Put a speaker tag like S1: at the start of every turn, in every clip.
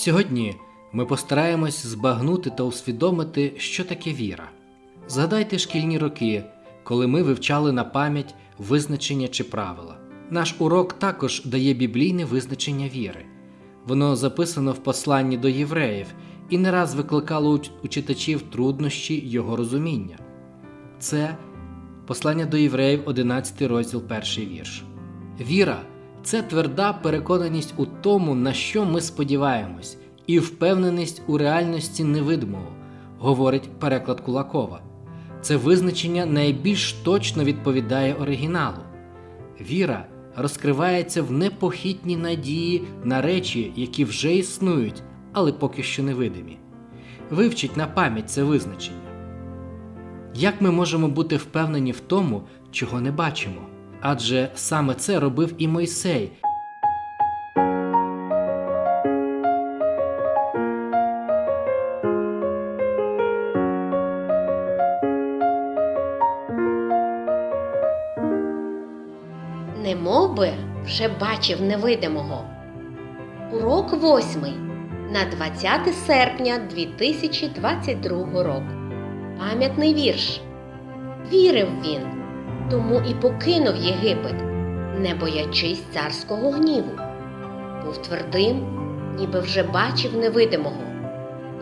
S1: Сьогодні ми постараємось збагнути та усвідомити, що таке віра. Згадайте шкільні роки, коли ми вивчали на пам'ять визначення чи правила. Наш урок також дає біблійне визначення віри. Воно записано в посланні до євреїв і не раз викликало у- читачів труднощі його розуміння. Це послання до євреїв, 11 розділ, перший вірш. Віра це тверда переконаність у тому, на що ми сподіваємось, і впевненість у реальності невидимого, говорить переклад Кулакова. Це визначення найбільш точно відповідає оригіналу. Віра розкривається в непохитній надії на речі, які вже існують, але поки що невидимі. Вивчіть на пам'ять це визначення. Як ми можемо бути впевнені в тому, чого не бачимо? Адже саме це робив і Мойсей.
S2: Не мов би вже бачив невидимого. Урок восьмий на 20 серпня 2022 року. Пам'ятний вірш. Вірив він, тому і покинув Єгипет, не боячись царського гніву. Був твердим, ніби вже бачив невидимого.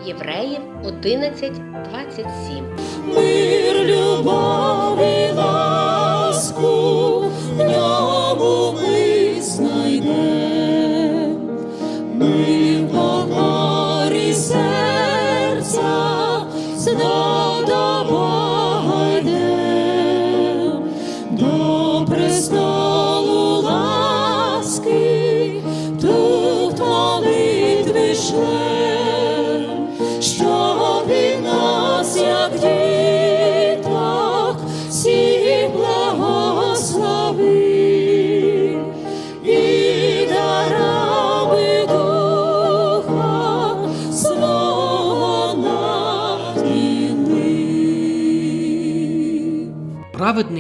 S2: Євреїв 11.27
S3: Мир, любов і ласку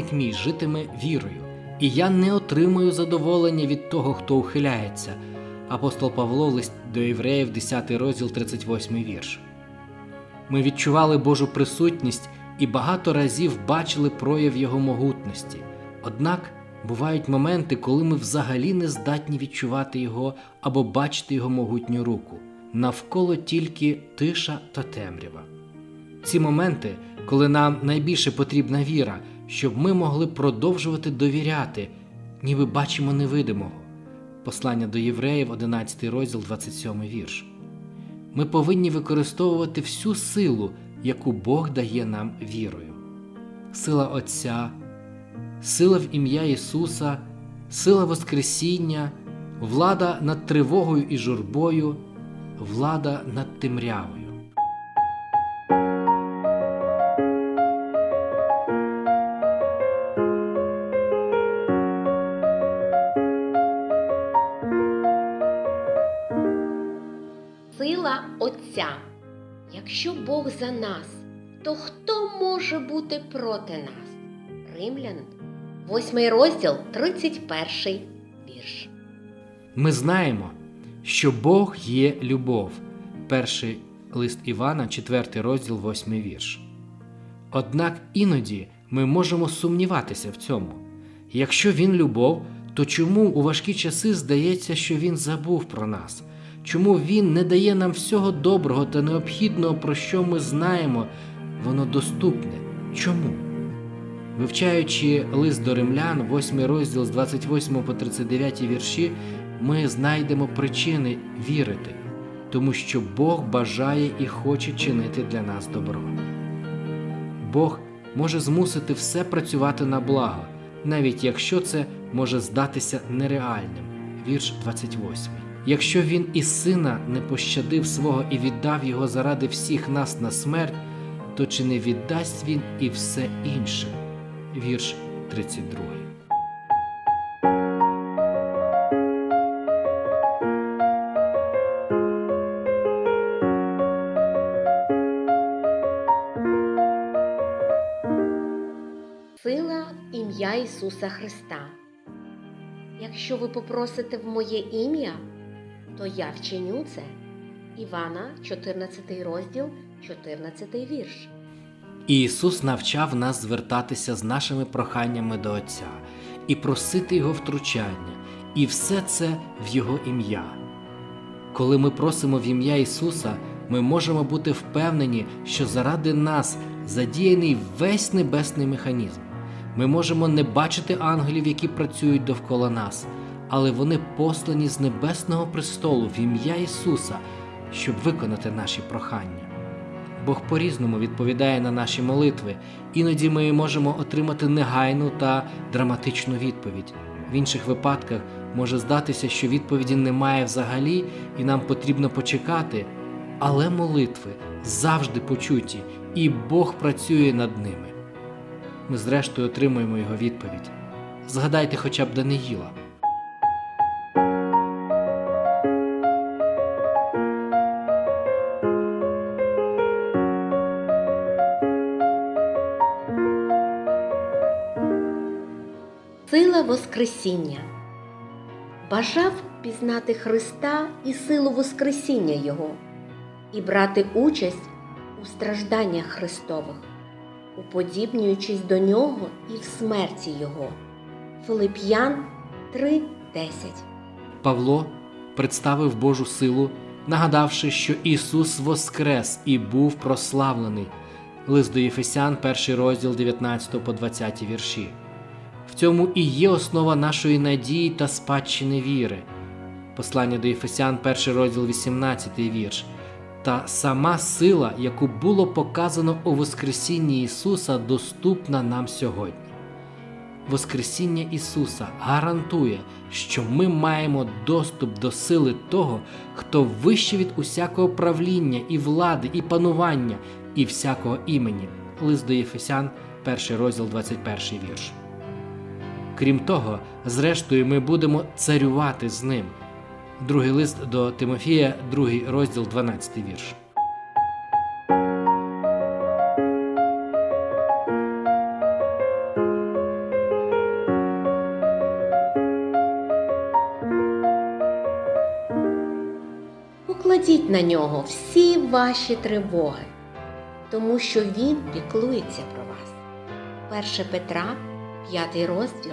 S1: Праведник мій житиме вірою, і я не отримую задоволення від того, хто ухиляється. Апостол Павло, лист до євреїв, 10 розділ, 38 вірш. Ми відчували Божу присутність і багато разів бачили прояв Його могутності. Однак бувають моменти, коли ми взагалі не здатні відчувати Його або бачити Його могутню руку. Навколо тільки тиша та темрява. Ці моменти, коли нам найбільше потрібна віра, щоб ми могли продовжувати довіряти, ніби бачимо невидимого. Послання до євреїв, 11 розділ, 27 вірш. Ми повинні використовувати всю силу, яку Бог дає нам вірою. Сила Отця, сила в ім'я Ісуса, сила Воскресіння, влада над тривогою і журбою, влада над темрявою.
S2: Сила Отця. Якщо Бог за нас, то хто може бути проти нас? Римлян, 8 розділ, 31 вірш.
S1: Ми знаємо, що Бог є любов. Перший лист Івана, 4 розділ, 8 вірш. Однак іноді ми можемо сумніватися в цьому. Якщо він любов, то чому у важкі часи здається, що він забув про нас? Чому він не дає нам всього доброго та необхідного, про що ми знаємо, воно доступне? Чому? Вивчаючи лист до римлян, 8 розділ з 28 по 39 вірші, ми знайдемо причини вірити, тому що Бог бажає і хоче чинити для нас добро. Бог може змусити все працювати на благо, навіть якщо це може здатися нереальним. Вірш 28. Якщо він і сина не пощадив свого і віддав його заради всіх нас на смерть, то чи не віддасть він і все інше? Вірш 32.
S2: Сила ім'я Ісуса Христа. Якщо ви попросите в моє ім'я, то я вчиню це Івана, 14 розділ, 14 вірш.
S1: Ісус навчав нас звертатися з нашими проханнями до Отця і просити Його втручання, і все це в Його ім'я. Коли ми просимо в ім'я Ісуса, ми можемо бути впевнені, що заради нас задіяний весь небесний механізм. Ми можемо не бачити ангелів, які працюють довкола нас, але вони послані з небесного престолу в ім'я Ісуса, щоб виконати наші прохання. Бог по-різному відповідає на наші молитви. Іноді ми можемо отримати негайну та драматичну відповідь. В інших випадках може здатися, що відповіді немає взагалі, і нам потрібно почекати. Але молитви завжди почуті, і Бог працює над ними. Ми зрештою отримуємо його відповідь. Згадайте хоча б Даниїла.
S2: Сила Воскресіння. Бажав пізнати Христа і силу Воскресіння Його, і брати участь у стражданнях Христових, уподібнюючись до Нього і в смерті Його. Филип'ян 3.10
S1: Павло представив Божу силу, нагадавши, що Ісус воскрес і був прославлений. Лист до Єфесян, перший розділ 19 по 20 вірші. В цьому і є основа нашої надії та спадщини віри. Послання до Єфесян, перший розділ 18 вірш. Та сама сила, яку було показано у Воскресінні Ісуса, доступна нам сьогодні. Воскресіння Ісуса гарантує, що ми маємо доступ до сили того, хто вище від усякого правління і влади, і панування, і всякого імені. Лист до Єфесян, перший розділ, 21 вірш. Крім того, зрештою, ми будемо царювати з ним. Другий лист до Тимофія, другий розділ, 12 вірш.
S2: Покладіть на нього всі ваші тривоги, тому що Він піклується про вас. 1 Петра, 5 розділ,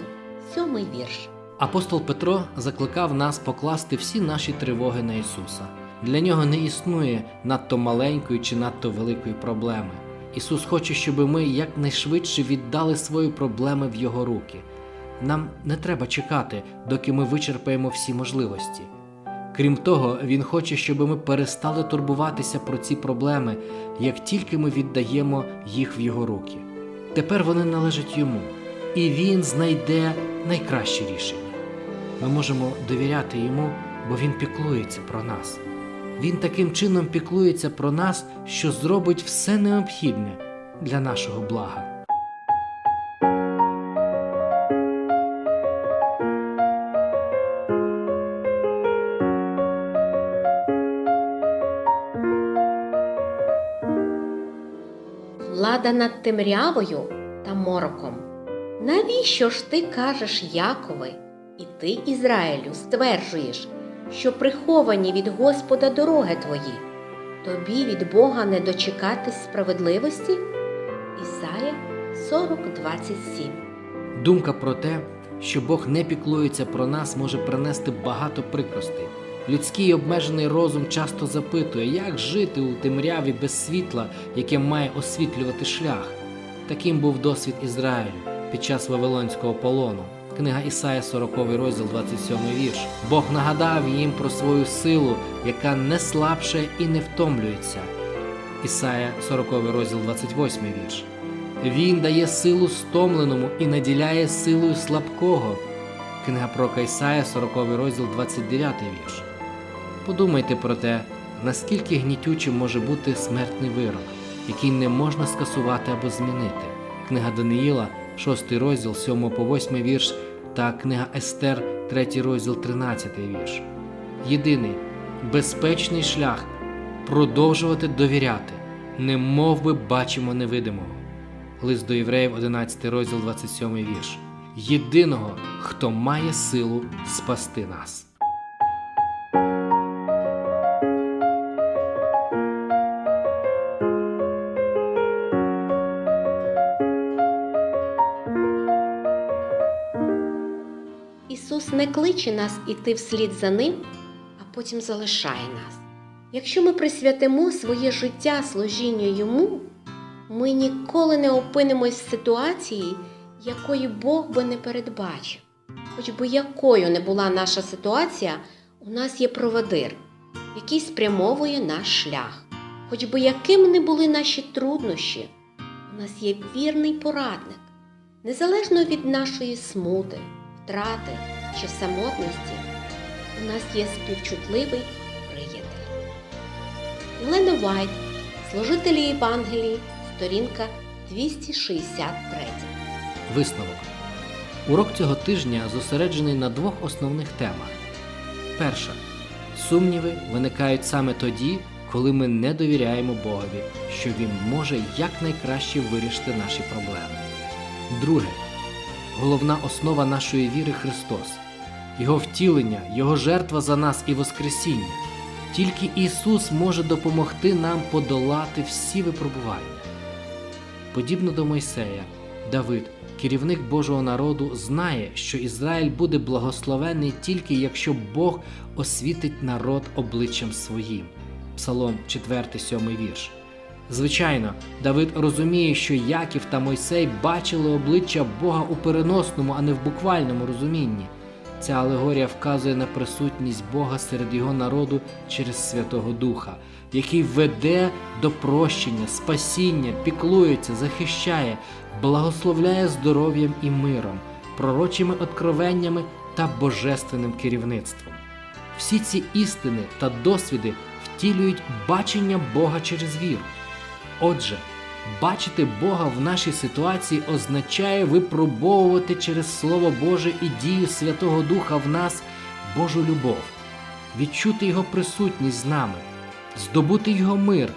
S2: 7 вірш.
S1: Апостол Петро закликав нас покласти всі наші тривоги на Ісуса. Для нього не існує надто маленької чи надто великої проблеми. Ісус хоче, щоб ми якнайшвидше віддали свої проблеми в Його руки. Нам не треба чекати, доки ми вичерпаємо всі можливості. Крім того, Він хоче, щоб ми перестали турбуватися про ці проблеми, як тільки ми віддаємо їх в Його руки. Тепер вони належать йому, і він знайде найкраще рішення. Ми можемо довіряти йому, бо він піклується про нас. Він таким чином піклується про нас, що зробить все необхідне для нашого блага.
S2: влада над темрявою та мороком. Навіщо ж ти кажеш Якове, і ти, Ізраїлю, стверджуєш, що приховані від Господа дороги твої, тобі від Бога не дочекатись справедливості? Ісая 40.27
S1: Думка про те, що Бог не піклується про нас, може принести багато прикростей. Людський обмежений розум часто запитує, як жити у темряві без світла, яке має освітлювати шлях. Таким був досвід Ізраїлю під час Вавилонського полону. Книга Ісая, 40 розділ, 27 вірш. Бог нагадав їм про свою силу, яка не слабше і не втомлюється. Ісая, 40 розділ, 28 вірш. Він дає силу стомленому і наділяє силою слабкого. Книга про Ісая, 40 розділ, 29 вірш. Подумайте про те, наскільки гнітючим може бути смертний вирок, який не можна скасувати або змінити. Книга Даниїла, 6 розділ, 7 по 8 вірш та книга Естер, 3 розділ, 13 вірш. Єдиний безпечний шлях продовжувати довіряти, не мов би бачимо невидимого. Лист до євреїв, 11 розділ, 27 вірш. Єдиного, хто має силу спасти нас.
S2: Кличе нас іти вслід за Ним, а потім залишає нас. Якщо ми присвятимо своє життя служінню Йому, ми ніколи не опинимось в ситуації, якої Бог би не передбачив. Хоч би якою не була наша ситуація, у нас є проводир, який спрямовує наш шлях. Хоч би яким не були наші труднощі, у нас є вірний порадник, незалежно від нашої смути, втрати чи самотності, у нас є співчутливий приятель. Єлена Вайт, Служителі Євангелії, сторінка 263.
S1: Висновок. Урок цього тижня зосереджений на двох основних темах. Перша. Сумніви виникають саме тоді, коли ми не довіряємо Богові, що Він може якнайкраще вирішити наші проблеми. Друге. Головна основа нашої віри Христос, Його втілення, Його жертва за нас і Воскресіння. Тільки Ісус може допомогти нам подолати всі випробування. Подібно до Мойсея, Давид, керівник Божого народу, знає, що Ізраїль буде благословений тільки якщо Бог освітить народ обличчям своїм. Псалом 4-7 вірш. Звичайно, Давид розуміє, що Яків та Мойсей бачили обличчя Бога у переносному, а не в буквальному розумінні. Ця алегорія вказує на присутність Бога серед його народу через Святого Духа, який веде до прощення, спасіння, піклується, захищає, благословляє здоров'ям і миром, пророчими откровеннями та божественним керівництвом. Всі ці істини та досвіди втілюють бачення Бога через віру. Отже, бачити Бога в нашій ситуації означає випробовувати через Слово Боже і дію Святого Духа в нас Божу любов, відчути Його присутність з нами, здобути Його мир,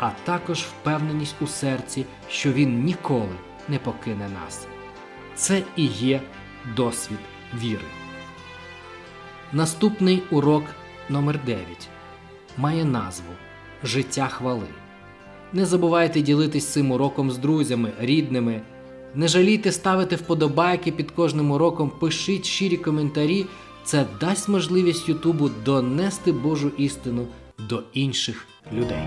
S1: а також впевненість у серці, що Він ніколи не покине нас. Це і є досвід віри. Наступний урок номер 9 має назву Життя хвали. Не забувайте ділитись цим уроком з друзями, рідними. Не жалійте ставити вподобайки під кожним уроком, пишіть щирі коментарі. Це дасть можливість Ютубу донести Божу істину до інших людей.